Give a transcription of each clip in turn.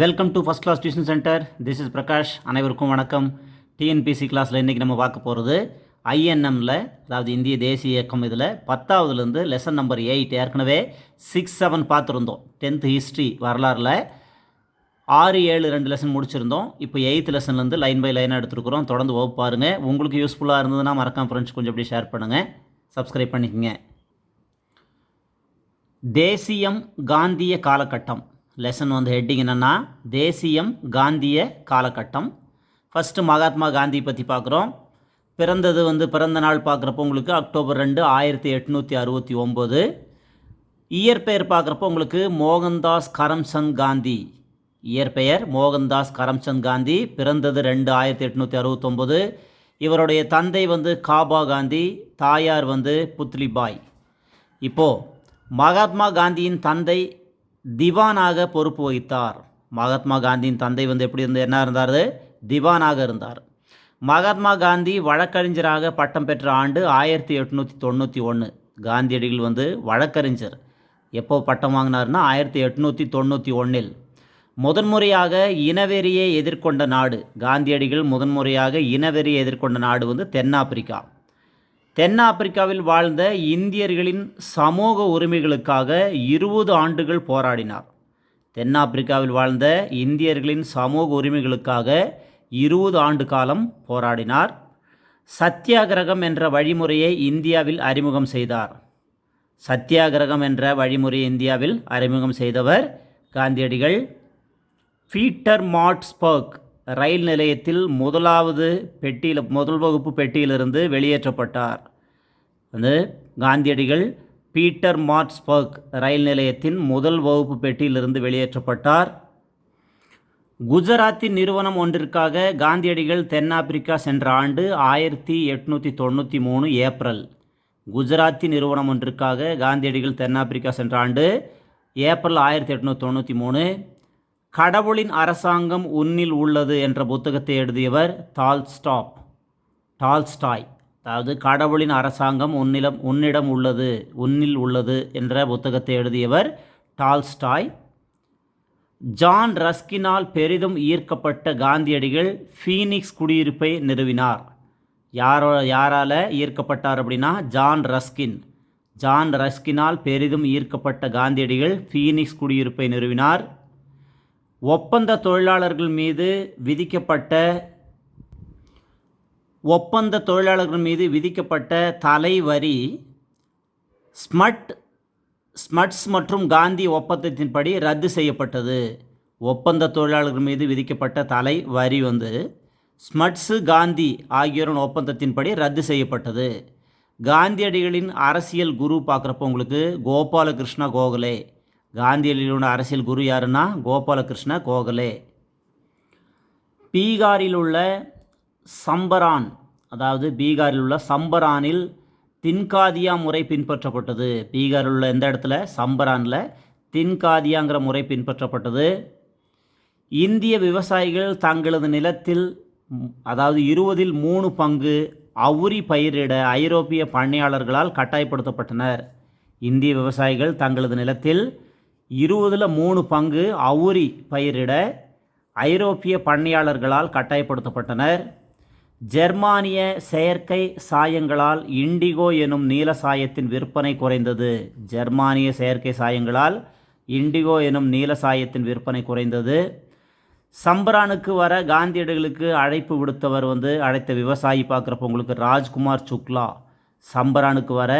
Welcome to first class tuition centre this is Prakash அனைவருக்கும் வணக்கம். TNPSC கிளாஸில் இன்றைக்கி நம்ம பார்க்க போகிறது ஐஎன்எம்மில் அதாவது இந்திய தேசிய இயக்கம் இதில் பத்தாவதுலேருந்து லெசன் நம்பர் எயிட் ஏற்கனவே சிக்ஸ் செவன் பார்த்துருந்தோம். டென்த்து ஹிஸ்ட்ரி வரலாறில் ஆறு ஏழு ரெண்டு லெசன் முடிச்சிருந்தோம். இப்போ எயித் லெசன்லேருந்து லைன் பை லைனாக எடுத்துருக்குறோம். தொடர்ந்து வகுப்பு பாருங்கள் உங்களுக்கு யூஸ்ஃபுல்லாக இருந்ததுன்னா மறக்காம ஃப்ரெண்ட்ஸ் கொஞ்சம் அப்படியே ஷேர் பண்ணுங்கள் சப்ஸ்கிரைப் பண்ணிக்கோங்க. தேசியம் காந்திய காலகட்டம். லெசன் வந்து ஹெட்டிங் என்னென்னா தேசியம் காந்திய காலகட்டம். ஃபஸ்ட்டு மகாத்மா காந்தி பற்றி பார்க்குறோம். பிறந்தது வந்து பிறந்த நாள் பார்க்குறப்போ உங்களுக்கு அக்டோபர் ரெண்டு ஆயிரத்தி எட்நூற்றி அறுபத்தி ஒம்பது. இயற்பெயர் பார்க்குறப்போ உங்களுக்கு மோகன்தாஸ் கரம்சந்த் காந்தி. இயற்பெயர் மோகன்தாஸ் கரம்சந்த் காந்தி பிறந்தது ரெண்டு ஆயிரத்தி எட்நூற்றி அறுபத்தொம்போது இவருடைய தந்தை வந்து காபா காந்தி தாயார் வந்து புத்லிபாய். இப்போது மகாத்மா காந்தியின் தந்தை திவானாக பொறுப்பு வகித்தார். மகாத்மா காந்தியின் தந்தை வந்து எப்படி இருந்து என்ன இருந்தார்? திவானாக இருந்தார். மகாத்மா காந்தி வழக்கறிஞராக பட்டம் பெற்ற ஆண்டு ஆயிரத்தி எட்நூற்றி தொண்ணூற்றி ஒன்று காந்தியடிகள் வந்து வழக்கறிஞர். எப்போ பட்டம் வாங்கினார்னா ஆயிரத்தி எட்நூற்றி தொண்ணூற்றி ஒன்றில் முதன்முறையாக இனவெறியை எதிர்கொண்ட நாடு காந்தியடிகள் முதன்முறையாக இனவெறியை எதிர்கொண்ட நாடு வந்து தென்னாப்பிரிக்கா. தென்னாப்பிரிக்காவில் வாழ்ந்த இந்தியர்களின் சமூக உரிமைகளுக்காக இருபது ஆண்டுகள் போராடினார். தென்னாப்பிரிக்காவில் வாழ்ந்த இந்தியர்களின் சமூக உரிமைகளுக்காக இருபது ஆண்டு காலம் போராடினார். சத்தியாகிரகம் என்ற வழிமுறையை இந்தியாவில் அறிமுகம் செய்தார். சத்தியாகிரகம் என்ற வழிமுறையை இந்தியாவில் அறிமுகம் செய்தவர் காந்தியடிகள் பீட்டர் மாட்ஸ்பர்க் ரயில் நிலையத்தில் முதலாவது பெட்டியில் முதல் வகுப்பு பெட்டியிலிருந்து வெளியேற்றப்பட்டார். வந்து காந்தியடிகள் பீட்டர் மார்ட்ஸ்பர்க் ரயில் நிலையத்தின் முதல் வகுப்பு பெட்டியிலிருந்து வெளியேற்றப்பட்டார். குஜராத்தின் நிறுவனம் ஒன்றிற்காக காந்தியடிகள் தென்னாப்பிரிக்கா சென்ற ஆண்டு ஆயிரத்தி எட்நூற்றி தொண்ணூற்றி மூணு ஏப்ரல். குஜராத்தி நிறுவனம் ஒன்றிற்காக காந்தியடிகள் தென்னாப்பிரிக்கா சென்ற ஆண்டு ஏப்ரல் ஆயிரத்தி எட்நூற்றி தொண்ணூற்றி மூணு. கடவுளின் அரசாங்கம் உன்னில் உள்ளது என்ற புத்தகத்தை எழுதியவர் டால்ஸ்டாப் டால்ஸ்டாய். அதாவது கடவுளின் அரசாங்கம் உன்னிடம் உன்னிடம் உள்ளது உன்னில் உள்ளது என்ற புத்தகத்தை எழுதியவர் டால்ஸ்டாய். ஜான் ரஸ்கினால் பெரிதும் ஈர்க்கப்பட்ட காந்தியடிகள் ஃபீனிக்ஸ் குடியிருப்பை நிறுவினார். யாரோ யாரால் ஈர்க்கப்பட்டார் அப்படின்னா ஜான் ரஸ்கின். ஜான் ரஸ்கினால் பெரிதும் ஈர்க்கப்பட்ட காந்தியடிகள் ஃபீனிக்ஸ் குடியிருப்பை நிறுவினார். ஒப்பந்த தொழிலாளர்கள் மீது விதிக்கப்பட்ட ஒப்பந்த தொழிலாளர்கள் மீது விதிக்கப்பட்ட தலைவரி ஸ்மட் ஸ்மட்ஸ் மற்றும் காந்தி ஒப்பந்தத்தின்படி ரத்து செய்யப்பட்டது. ஒப்பந்த தொழிலாளர்கள் மீது விதிக்கப்பட்ட தலை வரி வந்து ஸ்மட்ஸு காந்தி ஆகியோரின் ஒப்பந்தத்தின்படி ரத்து செய்யப்பட்டது. காந்தியடிகளின் அரசியல் குரு பார்க்குறப்போ உங்களுக்கு கோபாலகிருஷ்ண கோகலே காந்தியிலுள்ள அரசியல் குரு யாருன்னா கோபாலகிருஷ்ண கோகலே. பீகாரில் உள்ள சம்பரான் அதாவது பீகாரில் உள்ள சம்பரானில் தின்காதியா முறை பின்பற்றப்பட்டது. பீகாரில் உள்ள எந்த இடத்துல? சம்பரானில் தின்காதியாங்கிற முறை பின்பற்றப்பட்டது. இந்திய விவசாயிகள் தங்களது நிலத்தில் அதாவது இருபதில் மூணு பங்கு அவுரி பயிரிட ஐரோப்பிய பண்ணையாளர்களால் கட்டாயப்படுத்தப்பட்டனர். இந்திய விவசாயிகள் தங்களது நிலத்தில் இருபதில் மூணு பங்கு அவுரி பயிரிட ஐரோப்பிய பண்ணையாளர்களால் கட்டாயப்படுத்தப்பட்டனர். ஜெர்மானிய செயற்கை சாயங்களால் இண்டிகோ எனும் நீல சாயத்தின் விற்பனை குறைந்தது. ஜெர்மானிய செயற்கை சாயங்களால் இண்டிகோ எனும் நீல சாயத்தின் விற்பனை குறைந்தது. சம்பரானுக்கு வர காந்தியடிகளுக்கு அழைப்பு விடுத்தவர் வந்து அழைத்த விவசாயி பார்க்குறப்ப உங்களுக்கு ராஜ்குமார் சுக்லா. சம்பரானுக்கு வர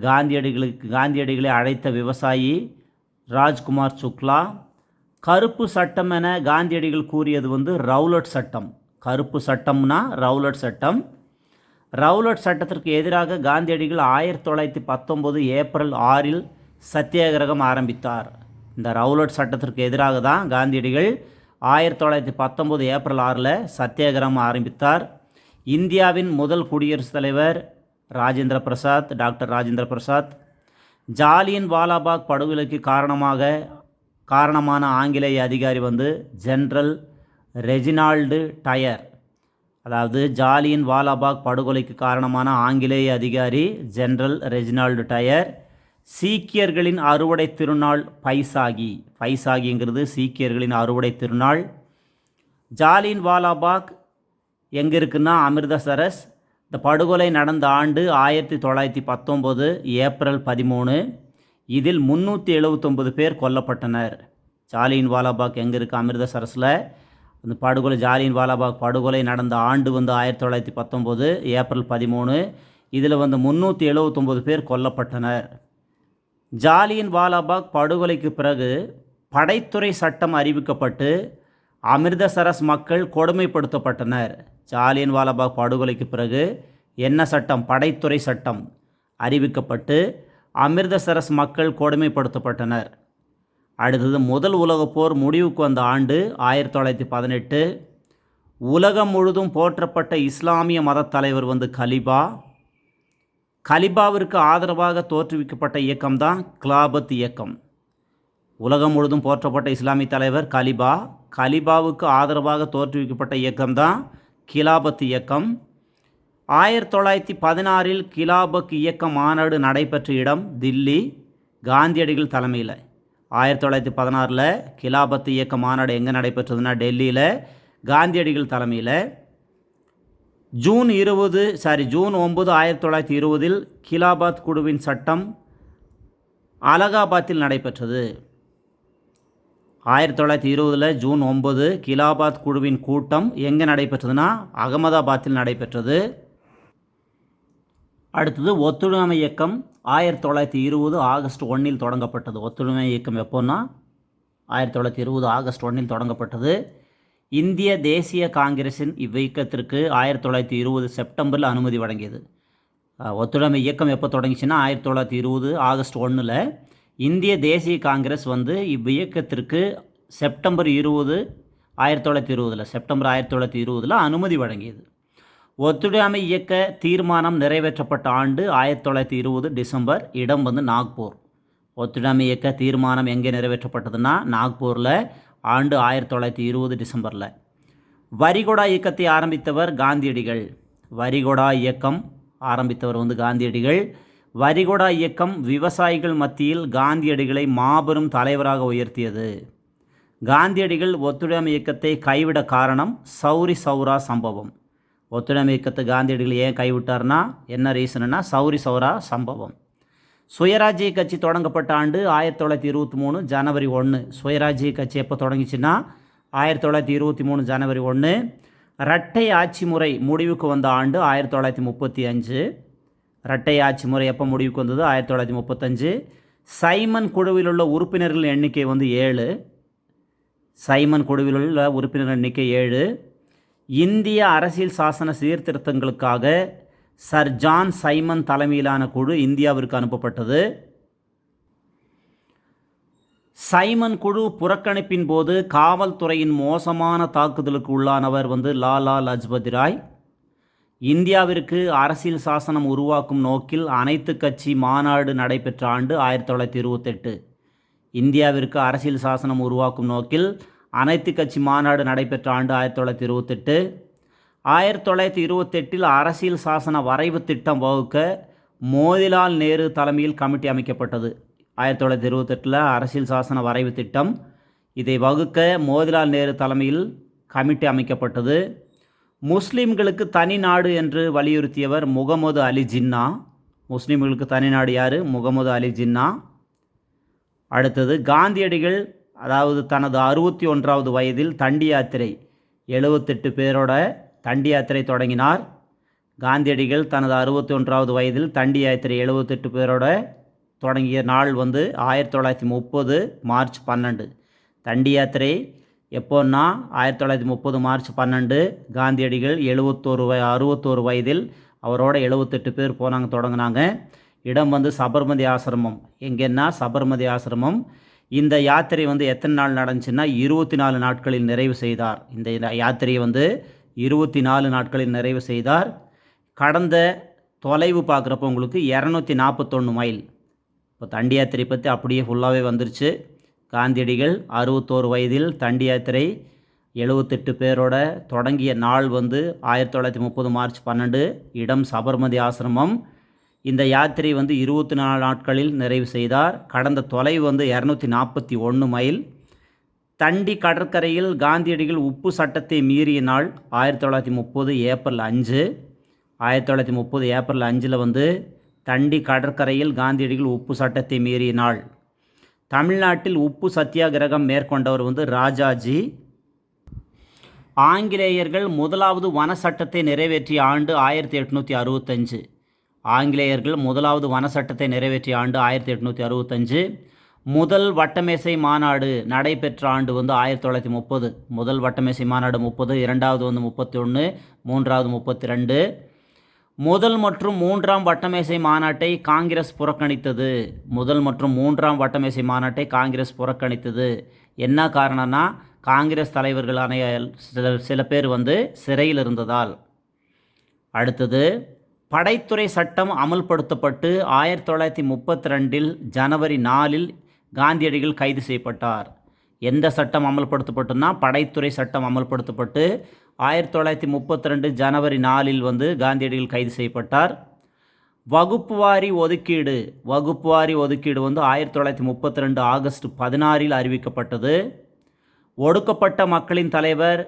காந்தியடிகளுக்கு காந்தியடிகளை அழைத்த விவசாயி ராஜ்குமார் சுக்லா கருப்பு சட்டம் என காந்தியடிகள் கூறியது வந்து ரவுலட் சட்டம். கருப்பு சட்டம்னா ரவுலட் சட்டம். ரவுலட் சட்டத்திற்கு எதிராக காந்தியடிகள் ஆயிரத்தி தொள்ளாயிரத்தி பத்தொம்போது ஏப்ரல் ஆறில் சத்தியாகிரகம் ஆரம்பித்தார். இந்த ரவுலட் சட்டத்திற்கு எதிராக தான் காந்தியடிகள் ஆயிரத்தி தொள்ளாயிரத்தி பத்தொம்போது ஏப்ரல் ஆறில் சத்தியாகிரகம் ஆரம்பித்தார். இந்தியாவின் முதல் குடியரசுத் தலைவர் ராஜேந்திர பிரசாத் டாக்டர் ராஜேந்திர பிரசாத் ஜாலியன் வாலாபாக் படுகொலைக்கு காரணமாக காரணமான ஆங்கிலேய அதிகாரி வந்து ஜென்ரல் ரெஜினால்டு டயர். அதாவது ஜாலியன் வாலாபாக் படுகொலைக்கு காரணமான ஆங்கிலேய அதிகாரி ஜென்ரல் ரெஜினால்டு டயர் சீக்கியர்களின் அறுவடை திருநாள் பைசாகி. பைசாகிங்கிறது சீக்கியர்களின் அறுவடை திருநாள். ஜாலியின் வாலாபாக் எங்கே இருக்குன்னா அமிர்தசரஸ் இந்த படுகொலை நடந்த ஆண்டு ஆயிரத்தி தொள்ளாயிரத்தி பத்தொம்போது ஏப்ரல் பதிமூணு. இதில் முந்நூற்றி எழுபத்தொம்பது பேர் கொல்லப்பட்டனர். ஜாலியின் வாலாபாக் எங்கே இருக்குது அமிர்தசரஸில். அந்த படுகொலை ஜாலியின் வாலாபாக் படுகொலை நடந்த ஆண்டு வந்து ஆயிரத்தி தொள்ளாயிரத்தி பத்தொம்போது ஏப்ரல் பதிமூணு. இதில் வந்து முந்நூற்றி எழுபத்தொம்பது பேர் கொல்லப்பட்டனர். ஜாலியின் வாலாபாக் படுகொலைக்கு பிறகு படைத்துறை சட்டம் அறிவிக்கப்பட்டு அமிர்தசரஸ் மக்கள் கொடுமைப்படுத்தப்பட்டனர். ஜாலியன் வாலாபாக் படுகொலைக்கு பிறகு என்ன சட்டம்? படைத்துறை சட்டம். அறிவிக்கப்பட்டு அமிர்தசரஸ் மக்கள் கொடுமைப்படுத்தப்பட்டனர். அடுத்தது முதல் உலகப் போர் முடிவுக்கு வந்த ஆண்டு ஆயிரத்தி தொள்ளாயிரத்தி பதினெட்டு. உலகம் முழுதும் போற்றப்பட்ட இஸ்லாமிய மதத் தலைவர் வந்து கலிபா. கலிபாவிற்கு ஆதரவாக தோற்றுவிக்கப்பட்ட இயக்கம்தான் கிலாபத் இயக்கம். உலகம் முழுதும் போற்றப்பட்ட இஸ்லாமிய தலைவர் கலிபா. கலிபாவுக்கு ஆதரவாக தோற்றுவிக்கப்பட்ட இயக்கம்தான் கிலாபத் இயக்கம். ஆயிரத்தி தொள்ளாயிரத்தி பதினாறில் கிலாபக் இயக்க மாநாடு நடைபெற்ற இடம் தில்லி காந்தியடிகள் தலைமையில். ஆயிரத்தி தொள்ளாயிரத்தி பதினாறில் கிலாபத் இயக்க மாநாடு எங்கே நடைபெற்றதுன்னா டெல்லியில் காந்தியடிகள் தலைமையில். ஜூன் இருபது சாரி ஜூன் ஒம்பது ஆயிரத்தி தொள்ளாயிரத்தி இருபதில் கிலாபாத் குழுவின் சட்டம் அலகாபாத்தில் நடைபெற்றது. ஆயிரத்தி தொள்ளாயிரத்தி இருபதில் ஜூன் ஒம்பது கிலாபாத் குழுவின் கூட்டம் எங்கே நடைபெற்றதுன்னா அகமதாபாத்தில் நடைபெற்றது. அடுத்தது ஒத்துழைமை இயக்கம் ஆயிரத்தி தொள்ளாயிரத்தி இருபது ஆகஸ்ட் ஒன்றில் தொடங்கப்பட்டது. ஒத்துழைமை இயக்கம் எப்போன்னா ஆயிரத்தி தொள்ளாயிரத்தி இருபது ஆகஸ்ட் ஒன்றில் தொடங்கப்பட்டது. இந்திய தேசிய காங்கிரஸின் இவ்வியக்கத்திற்கு ஆயிரத்தி தொள்ளாயிரத்தி இருபது செப்டம்பரில் அனுமதி வழங்கியது. ஒத்துழைமை இயக்கம் எப்போ தொடங்கிச்சுன்னா ஆயிரத்தி தொள்ளாயிரத்தி இருபது ஆகஸ்ட் ஒன்றில் இந்திய தேசிய காங்கிரஸ் வந்து இவ்வியக்கத்திற்கு செப்டம்பர் இருபது ஆயிரத்தி தொள்ளாயிரத்தி இருபதில் செப்டம்பர் ஆயிரத்தி தொள்ளாயிரத்தி இருபதில் அனுமதி வழங்கியது. ஒத்துழையாமை இயக்க தீர்மானம் நிறைவேற்றப்பட்ட ஆண்டு ஆயிரத்தி தொள்ளாயிரத்தி இருபது டிசம்பர் இடம் வந்து நாக்பூர். ஒத்துழையாமை இயக்க தீர்மானம் எங்கே நிறைவேற்றப்பட்டதுன்னா நாக்பூரில் ஆண்டு ஆயிரத்தி தொள்ளாயிரத்தி இருபது டிசம்பரில். வரிகொடா இயக்கத்தை ஆரம்பித்தவர் காந்தியடிகள். வரிகொடா இயக்கம் ஆரம்பித்தவர் வந்து காந்தியடிகள். வரிகொடா இயக்கம் விவசாயிகள் மத்தியில் காந்தியடிகளை மாபெரும் தலைவராக உயர்த்தியது. காந்தியடிகள் ஒத்துழையாமை இயக்கத்தை கைவிட காரணம் சௌரி சௌரா சம்பவம். ஒத்துழையாமை இயக்கத்தை காந்தியடிகள் ஏன் கைவிட்டார்னா என்ன ரீசனுன்னா சௌரி சௌரா சம்பவம். சுயராஜ்ய கட்சி தொடங்கப்பட்ட ஆண்டு ஆயிரத்தி தொள்ளாயிரத்தி இருபத்தி மூணு ஜனவரி ஒன்று சுயராஜ்ய கட்சி எப்போ தொடங்கிச்சுன்னா ஆயிரத்தி தொள்ளாயிரத்தி இருபத்தி மூணு ஜனவரி ஒன்று இரட்டை ஆட்சி முறை முடிவுக்கு வந்த ஆண்டு ஆயிரத்தி தொள்ளாயிரத்தி முப்பத்தி அஞ்சு. இரட்டை ஆட்சி முறை எப்போ முடிவுக்கு வந்தது ஆயிரத்தி தொள்ளாயிரத்தி முப்பத்தஞ்சு. சைமன் குழுவில் உள்ள உறுப்பினர்கள் எண்ணிக்கை வந்து ஏழு. சைமன் குழுவில் உள்ள உறுப்பினர் எண்ணிக்கை ஏழு. இந்திய அரசியல் சாசன சீர்திருத்தங்களுக்காக சர் ஜான் சைமன் தலைமையிலான குழு இந்தியாவிற்கு அனுப்பப்பட்டது. சைமன் குழு புறக்கணிப்பின் போது காவல்துறையின் மோசமான தாக்குதலுக்கு உள்ளானவர் வந்து லாலா லஜ்பதி ராய். இந்தியாவிற்கு அரசியல் சாசனம் உருவாக்கும் நோக்கில் அனைத்து கட்சி மாநாடு நடைபெற்ற ஆண்டு ஆயிரத்தி தொள்ளாயிரத்தி இருபத்தெட்டு. இந்தியாவிற்கு அரசியல் சாசனம் உருவாக்கும் நோக்கில் அனைத்து கட்சி மாநாடு நடைபெற்ற ஆண்டு ஆயிரத்தி தொள்ளாயிரத்தி இருபத்தெட்டு. ஆயிரத்தி தொள்ளாயிரத்தி இருபத்தெட்டில் அரசியல் சாசன வரைவு திட்டம் வகுக்க மோதிலால் நேரு தலைமையில் கமிட்டி அமைக்கப்பட்டது. ஆயிரத்தி தொள்ளாயிரத்தி இருபத்தெட்டில் அரசியல் சாசன வரைவு திட்டம் இதை வகுக்க மோதிலால் நேரு தலைமையில் கமிட்டி அமைக்கப்பட்டது. முஸ்லீம்களுக்கு தனி நாடு என்று வலியுறுத்தியவர் முகமது அலி ஜின்னா. முஸ்லீம்களுக்கு தனி நாடு யார்? முகமது அலி ஜின்னா. அடுத்தது காந்தியடிகள் அதாவது தனது அறுபத்தி ஒன்றாவது வயதில் தண்டி யாத்திரை எழுபத்தெட்டு பேரோட தண்டி யாத்திரை தொடங்கினார். காந்தியடிகள் தனது அறுபத்தி ஒன்றாவது வயதில் தண்டி யாத்திரை எழுபத்தெட்டு பேரோட தொடங்கிய நாள் வந்து ஆயிரத்தி தொள்ளாயிரத்தி முப்பது மார்ச் பன்னெண்டு. தண்டி யாத்திரை எப்போன்னா ஆயிரத்தி தொள்ளாயிரத்தி முப்பது மார்ச் பன்னெண்டு காந்தியடிகள் எழுபத்தோரு வய அறுபத்தோரு வயதில் அவரோட எழுபத்தெட்டு பேர் போனாங்க தொடங்கினாங்க. இடம் வந்து சபர்மதி ஆசிரமம். எங்கன்னா சபர்மதி ஆசிரமம். இந்த யாத்திரை வந்து எத்தனை நாள் நடந்துச்சுன்னா இருபத்தி நாலு நாட்களில் நிறைவு செய்தார். இந்த யாத்திரையை வந்து இருபத்தி நாலு நாட்களில் நிறைவு செய்தார். கடந்த தொலைவு பார்க்குறப்ப உங்களுக்கு இரநூத்தி நாற்பத்தொன்று மைல். இப்போ தண்டி யாத்திரை பற்றி அப்படியே ஃபுல்லாகவே வந்துருச்சு. காந்தியடிகள் அறுபத்தோரு வயதில் தண்டி யாத்திரை எழுபத்தெட்டு பேரோட தொடங்கிய நாள் வந்து ஆயிரத்தி தொள்ளாயிரத்தி முப்பது மார்ச் பன்னெண்டு இடம் சபர்மதி ஆசிரமம். இந்த யாத்திரை வந்து இருபத்தி நாலு நாட்களில் நிறைவு செய்தார். கடந்த தொலைவு வந்து இரநூத்தி நாற்பத்தி ஒன்று மைல். தண்டி கடற்கரையில் காந்தியடிகள் உப்பு சட்டத்தை மீறிய நாள் ஆயிரத்தி தொள்ளாயிரத்தி முப்பது ஏப்ரல் அஞ்சு. ஆயிரத்தி தொள்ளாயிரத்தி முப்பது ஏப்ரல் அஞ்சில் வந்து தண்டி கடற்கரையில் காந்தியடிகள் உப்பு சட்டத்தை மீறிய நாள். தமிழ்நாட்டில் உப்பு சத்தியாகிரகம் மேற்கொண்டவர் வந்து ராஜாஜி. ஆங்கிலேயர்கள் முதலாவது வன சட்டத்தை நிறைவேற்றிய ஆண்டு ஆயிரத்தி எட்நூற்றி அறுபத்தஞ்சு. ஆங்கிலேயர்கள் முதலாவது வன சட்டத்தை நிறைவேற்றிய ஆண்டு ஆயிரத்தி எட்நூற்றி அறுபத்தஞ்சு. முதல் வட்டமேசை மாநாடு நடைபெற்ற ஆண்டு வந்து ஆயிரத்தி தொள்ளாயிரத்தி முப்பது. முதல் வட்டமேசை மாநாடு முப்பது இரண்டாவது வந்து முப்பத்தி ஒன்று மூன்றாவது முப்பத்தி ரெண்டு முதல் மற்றும் மூன்றாம் வட்டமேசை மாநாட்டை காங்கிரஸ் புறக்கணித்தது. முதல் மற்றும் மூன்றாம் வட்டமேசை மாநாட்டை காங்கிரஸ் புறக்கணித்தது. என்ன காரணம்னா காங்கிரஸ் தலைவர்களான சில சில பேர் வந்து சிறையில் இருந்ததால். அடுத்தது படைத்துறை சட்டம் அமல்படுத்தப்பட்டு ஆயிரத்தி தொள்ளாயிரத்தி முப்பத்தி ரெண்டில் ஜனவரி நாலில் காந்தியடிகள் கைது செய்யப்பட்டார். எந்த சட்டம் அமல்படுத்தப்பட்டுன்னா படைத்துறை சட்டம் அமல்படுத்தப்பட்டு ஆயிரத்தி தொள்ளாயிரத்தி முப்பத்தி ரெண்டு ஜனவரி நாலில் வந்து காந்தியடிகள் கைது செய்யப்பட்டார். வகுப்பு வாரி ஒதுக்கீடு வகுப்பு வாரி ஒதுக்கீடு வந்து ஆயிரத்தி தொள்ளாயிரத்தி முப்பத்தி ரெண்டு ஆகஸ்ட் பதினாறில் அறிவிக்கப்பட்டது. ஒடுக்கப்பட்ட மக்களின் தலைவர்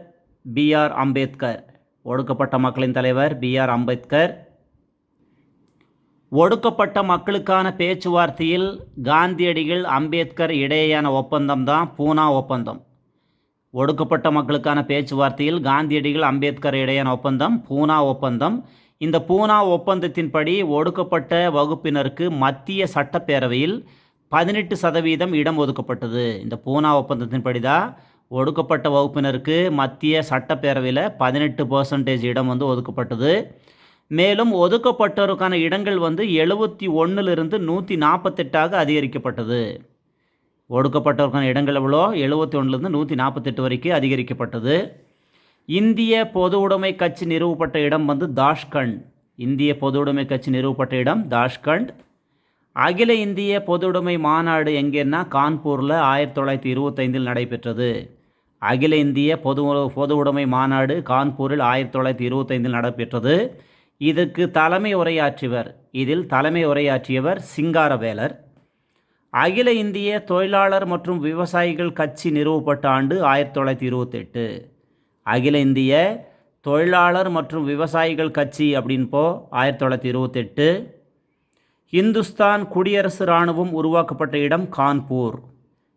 பிஆர் அம்பேத்கர். ஒடுக்கப்பட்ட மக்களின் தலைவர் பிஆர் அம்பேத்கர். ஒடுக்கப்பட்ட மக்களுக்கான பேச்சுவார்த்தையில் காந்தியடிகள் அம்பேத்கர் இடையேயான ஒப்பந்தம் தான் பூனா ஒப்பந்தம். ஒடுக்கப்பட்ட மக்களுக்கான பேச்சுவார்த்தையில் காந்தியடிகள் அம்பேத்கர் இடையேயான ஒப்பந்தம் பூனா ஒப்பந்தம். இந்த பூனா ஒப்பந்தத்தின்படி ஒடுக்கப்பட்ட வகுப்பினருக்கு மத்திய சட்டப்பேரவையில் பதினெட்டு சதவீதம் இடம் ஒதுக்கப்பட்டது. இந்த பூனா ஒப்பந்தத்தின்படி தான் ஒடுக்கப்பட்ட வகுப்பினருக்கு மத்திய சட்டப்பேரவையில் பதினெட்டு பர்சன்டேஜ் இடம் வந்து ஒதுக்கப்பட்டது. மேலும் ஒதுக்கப்பட்டோருக்கான இடங்கள் வந்து எழுபத்தி ஒன்றிலிருந்து நூற்றி நாற்பத்தெட்டாக அதிகரிக்கப்பட்டது. ஒடுக்கப்பட்டோருக்கான இடங்கள் எவ்வளோ? எழுபத்தி ஒன்றுலேருந்து நூற்றி நாற்பத்தெட்டு வரைக்கும் அதிகரிக்கப்பட்டது. இந்திய பொது உடைமை கட்சி நிறுவப்பட்ட இடம் வந்து தாஷ்கண்ட். இந்திய பொது உடைமை கட்சி நிறுவப்பட்ட இடம் தாஷ்கண்ட். அகில இந்திய பொதுவுடைமை மாநாடு எங்கேன்னா கான்பூரில் ஆயிரத்தி தொள்ளாயிரத்தி இருபத்தைந்தில் நடைபெற்றது. அகில இந்திய பொது பொது உடைமை மாநாடு கான்பூரில் ஆயிரத்தி தொள்ளாயிரத்தி இருபத்தைந்தில் நடைபெற்றது. இதற்கு தலைமை உரையாற்றியவர் இதில் தலைமை உரையாற்றியவர் சிங்காரவேலர். அகில இந்திய தொழிலாளர் மற்றும் விவசாயிகள் கட்சி நிறுவப்பட்ட ஆண்டு ஆயிரத்தி தொள்ளாயிரத்தி இருபத்தெட்டு. அகில இந்திய தொழிலாளர் மற்றும் விவசாயிகள் கட்சி அப்படின்போ ஆயிரத்தி தொள்ளாயிரத்தி இருபத்தெட்டு. இந்துஸ்தான் குடியரசு இராணுவம் உருவாக்கப்பட்ட இடம் கான்பூர்.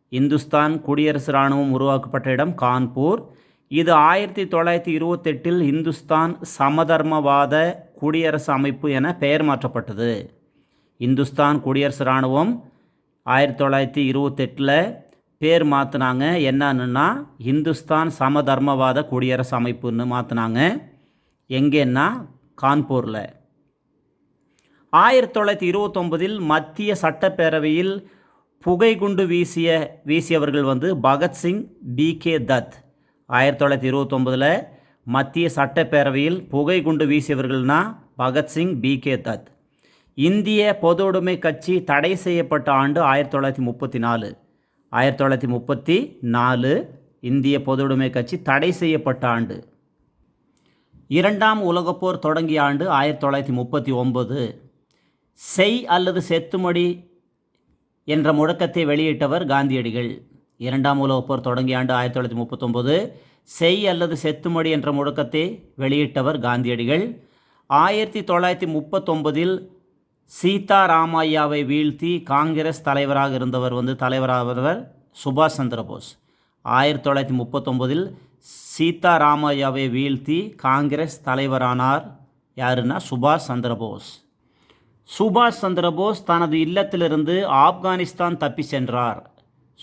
இந்துஸ்தான் குடியரசு இராணுவம் உருவாக்கப்பட்ட இடம் கான்பூர். இது ஆயிரத்தி தொள்ளாயிரத்தி இருபத்தெட்டில் இந்துஸ்தான் சமதர்மவாத குடியரசு அமைப்பு என பெயர் மாற்றப்பட்டது. இந்துஸ்தான் குடியரசு இராணுவம் ஆயிரத்தி தொள்ளாயிரத்தி இருபத்தெட்டில் பேர் மாற்றினாங்க என்னன்னுன்னா இந்துஸ்தான் சமதர்மவாத குடியரசு அமைப்புன்னு மாற்றினாங்க எங்கேன்னா கான்பூரில். ஆயிரத்தி தொள்ளாயிரத்தி இருபத்தொம்பதில் மத்திய சட்டப்பேரவையில் புகைகுண்டு வீசிய வீசியவர்கள் வந்து பகத்சிங் பி கே தத். ஆயிரத்தி தொள்ளாயிரத்தி இருபத்தொம்பதில் மத்திய சட்டப்பேரவையில் புகைகுண்டு வீசியவர்கள்னா பகத்சிங் பி கே தத். இந்திய பொதுவுடைமை கட்சி தடை செய்யப்பட்ட ஆண்டு ஆயிரத்தி தொள்ளாயிரத்தி முப்பத்தி நாலு. ஆயிரத்தி தொள்ளாயிரத்தி முப்பத்தி நாலு இந்திய பொதுவுடைமை கட்சி தடை செய்யப்பட்ட ஆண்டு. இரண்டாம் உலகப்போர் தொடங்கிய ஆண்டு ஆயிரத்தி தொள்ளாயிரத்தி முப்பத்தி ஒன்பது. செய் அல்லது செத்துமடி என்ற முழக்கத்தை வெளியிட்டவர் காந்தியடிகள். இரண்டாம் உலகப்போர் தொடங்கிய ஆண்டு ஆயிரத்தி தொள்ளாயிரத்தி முப்பத்தொம்போது செய் அல்லது செத்துமடி என்ற முழக்கத்தை வெளியிட்டவர் காந்தியடிகள். ஆயிரத்தி தொள்ளாயிரத்தி முப்பத்தொன்பதில் சீதாராமையாவை வீழ்த்தி காங்கிரஸ் தலைவராக இருந்தவர் வந்து தலைவராகிறவர் சுபாஷ் சந்திர போஸ். ஆயிரத்தி தொள்ளாயிரத்தி முப்பத்தொம்போதில் சீதாராமையாவை வீழ்த்தி காங்கிரஸ் தலைவரானார் யாருன்னா சுபாஷ் சந்திர போஸ். சுபாஷ் சந்திரபோஸ் தனது இல்லத்திலிருந்து ஆப்கானிஸ்தான் தப்பி சென்றார்.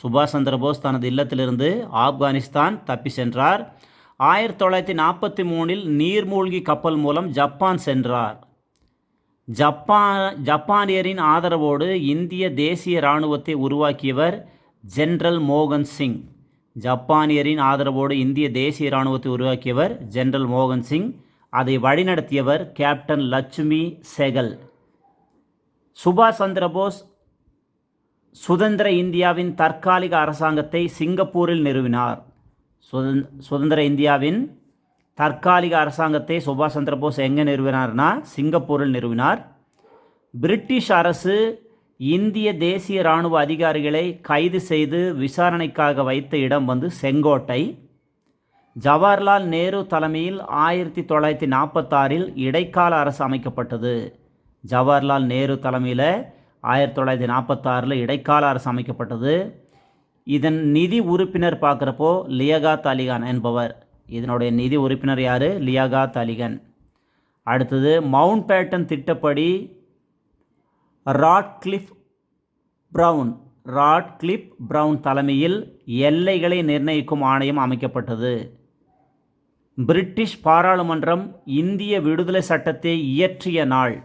சுபாஷ் சந்திரபோஸ் தனது இல்லத்திலிருந்து ஆப்கானிஸ்தான் தப்பி சென்றார். ஆயிரத்தி தொள்ளாயிரத்தி நாற்பத்தி மூணில் நீர்மூழ்கி கப்பல் மூலம் ஜப்பான் சென்றார். ஜப்பான் ஜப்பானியரின் ஆதரவோடு இந்திய தேசிய இராணுவத்தை உருவாக்கியவர் ஜென்ரல் மோகன் சிங். ஜப்பானியரின் ஆதரவோடு இந்திய தேசிய இராணுவத்தை உருவாக்கியவர் ஜென்ரல் மோகன் சிங். அதை வழிநடத்தியவர் கேப்டன் லட்சுமி செகல். சுபாஷ் சந்திரபோஸ் சுதந்திர இந்தியாவின் தற்காலிக அரசாங்கத்தை சிங்கப்பூரில் நிறுவினார். சுதந்திர இந்தியாவின் தற்காலிக அரசாங்கத்தை சுபாஷ் சந்திரபோஸ் எங்கே நிறுவினார்னா? சிங்கப்பூரில் நிறுவினார். பிரிட்டிஷ் அரசு இந்திய தேசிய இராணுவ அதிகாரிகளை கைது செய்து விசாரணைக்காக வைத்த இடம் வந்து செங்கோட்டை. ஜவஹர்லால் நேரு தலைமையில் ஆயிரத்தி தொள்ளாயிரத்தி நாற்பத்தாறில் இடைக்கால அரசு அமைக்கப்பட்டது. ஜவஹர்லால் நேரு தலைமையில் ஆயிரத்தி தொள்ளாயிரத்தி நாற்பத்தாறில் இடைக்கால அரசு அமைக்கப்பட்டது. இதன் நிதி உறுப்பினர் பார்க்குறப்போ லியகாத் அலிகான் என்பவர். இதனுடைய நிதி உறுப்பினர் யார்? லியாகா தலிகன். அடுத்தது மவுண்ட் பேட்டன் திட்டப்படி ராட்கிளிஃப் ப்ரவுன் ராட்கிளிப் ப்ரவுன் தலைமையில் எல்லைகளை நிர்ணயிக்கும் ஆணையம் அமைக்கப்பட்டது. பிரிட்டிஷ் பாராளுமன்றம் இந்திய விடுதலை சட்டத்தை இயற்றிய நாள்.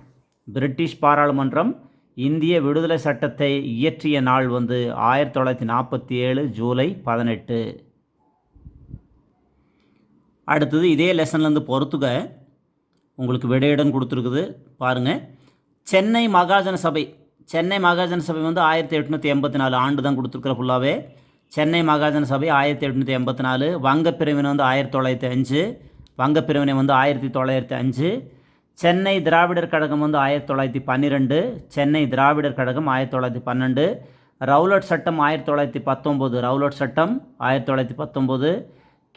பிரிட்டிஷ் பாராளுமன்றம் இந்திய விடுதலை சட்டத்தை இயற்றிய நாள் வந்து ஆயிரத்தி தொள்ளாயிரத்தி நாற்பத்தி ஏழு ஜூலை பதினெட்டு. அடுத்தது இதே லெசன்லேருந்து பொறுத்துக்க உங்களுக்கு விடையிடம் கொடுத்துருக்குது. பாருங்கள் சென்னை மகாஜன சபை. சென்னை மகாஜன சபை வந்து ஆயிரத்தி எட்நூற்றி எண்பத்தி நாலு ஆண்டு தான் கொடுத்துருக்குற ஃபுல்லாகவே சென்னை மகாஜன சபை ஆயிரத்தி எட்நூற்றி எண்பத்தி நாலு. வங்கப்பிரிவினை வந்து ஆயிரத்தி தொள்ளாயிரத்தி அஞ்சு. வங்கப்பிரிவினை வந்து ஆயிரத்தி தொள்ளாயிரத்தி அஞ்சு. சென்னை திராவிடர் கழகம் வந்து ஆயிரத்தி தொள்ளாயிரத்தி பன்னிரெண்டு. சென்னை திராவிடர் கழகம் ஆயிரத்தி தொள்ளாயிரத்தி பன்னெண்டு. ரவுலட் சட்டம் ஆயிரத்தி தொள்ளாயிரத்தி பத்தொம்போது. ரவுலட் சட்டம் ஆயிரத்தி தொள்ளாயிரத்தி பத்தொம்போது.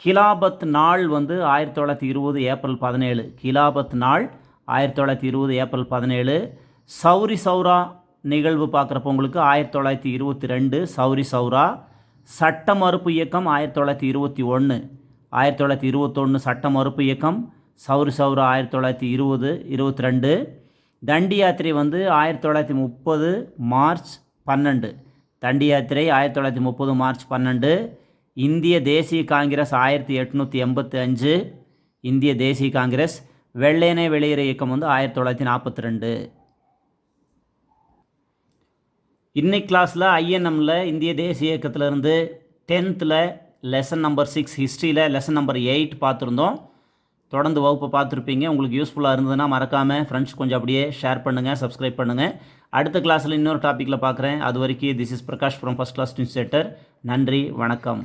கிலாபத் நாள் வந்து ஆயிரத்தி தொள்ளாயிரத்தி இருபது ஏப்ரல் பதினேழு. கிலாபத் நாள் ஆயிரத்தி தொள்ளாயிரத்தி இருபது ஏப்ரல் பதினேழு. சௌரி சௌரா நிகழ்வு பார்க்குறப்ப உங்களுக்கு ஆயிரத்தி தொள்ளாயிரத்தி இருபத்தி ரெண்டு சௌரி சௌரா. சட்ட மறுப்பு இயக்கம் ஆயிரத்தி தொள்ளாயிரத்தி இருபத்தி ஒன்று. ஆயிரத்தி தொள்ளாயிரத்தி இருபத்தொன்று சட்ட மறுப்பு இயக்கம் சௌரி சௌரா ஆயிரத்தி தொள்ளாயிரத்தி இருபது இருபத்தி ரெண்டு. தண்டி யாத்திரை வந்து ஆயிரத்தி தொள்ளாயிரத்தி முப்பது மார்ச் பன்னெண்டு. தண்டி யாத்திரை ஆயிரத்தி தொள்ளாயிரத்தி முப்பது மார்ச் பன்னெண்டு. இந்திய தேசிய காங்கிரஸ் ஆயிரத்தி எட்நூற்றி எண்பத்தி அஞ்சு இந்திய தேசிய காங்கிரஸ் வெள்ளையனே வெளியேற இயக்கம் வந்து ஆயிரத்தி தொள்ளாயிரத்தி நாற்பத்தி ரெண்டு. இன்னைக்கு கிளாஸில் ஐஎன்எம்மில் இந்திய தேசிய இயக்கத்திலேருந்து டென்த்தில் லெசன் நம்பர் சிக்ஸ் ஹிஸ்ட்ரியில் லெசன் நம்பர் எயிட் பார்த்துருந்தோம். தொடர்ந்து வகுப்பை பார்த்துருப்பீங்க. உங்களுக்கு யூஸ்ஃபுல்லாக இருந்ததுன்னா மறக்காமல் ஃப்ரெண்ட்ஸ் கொஞ்சம் அப்படியே ஷேர் பண்ணுங்கள் சப்ஸ்கிரைப் பண்ணுங்கள் அடுத்த கிளாஸில் இன்னொரு டாப்பிக்கில் பார்க்குறேன். அது வரைக்கும் this is Prakash from first class setter நன்றி வணக்கம்.